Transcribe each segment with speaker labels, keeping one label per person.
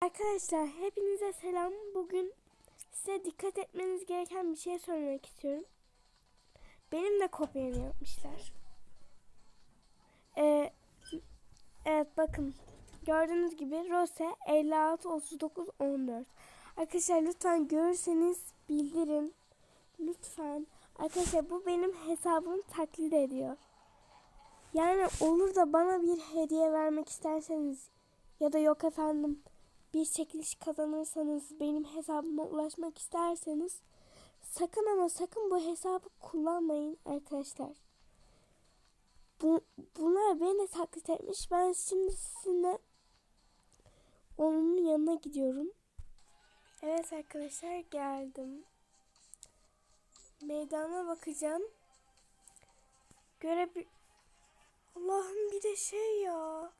Speaker 1: Arkadaşlar hepinize selam. Bugün size dikkat etmeniz gereken bir şey söylemek istiyorum. Benim de kopyamı yapmışlar. Ee, evet bakın. Gördüğünüz gibi Rose 56 39 14. Arkadaşlar lütfen görürseniz bildirin. Lütfen. Arkadaşlar bu benim hesabımı taklit ediyor. Yani olur da bana bir hediye vermek isterseniz ya da yok efendim bir çekiliş kazanırsanız benim hesabıma ulaşmak isterseniz sakın ama sakın bu hesabı kullanmayın arkadaşlar. Bu, bunlar beni taklit etmiş. Ben şimdi sizinle onun yanına gidiyorum. Evet arkadaşlar geldim. Meydana bakacağım. Görebil... Allah'ım bir de şey ya.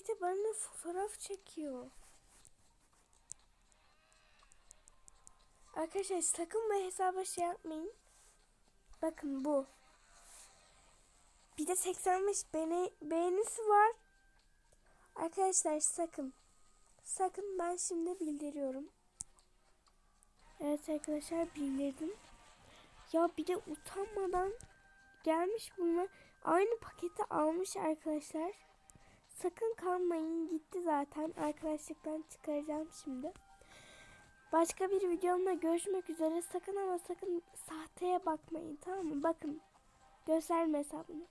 Speaker 1: Bir de benimle fotoğraf çekiyor. Arkadaşlar sakın bu hesaba şey yapmayın. Bakın bu. Bir de 85 beğeni, beğenisi var. Arkadaşlar sakın. Sakın ben şimdi bildiriyorum. Evet arkadaşlar bildirdim. Ya bir de utanmadan gelmiş bunlar. Aynı paketi almış arkadaşlar. Sakın kalmayın. Gitti zaten. Arkadaşlıktan çıkaracağım şimdi. Başka bir videomda görüşmek üzere. Sakın ama sakın sahteye bakmayın. Tamam mı? Bakın. Gösterme hesabını.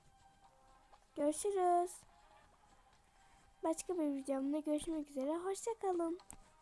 Speaker 1: Görüşürüz. Başka bir videomda görüşmek üzere. Hoşçakalın.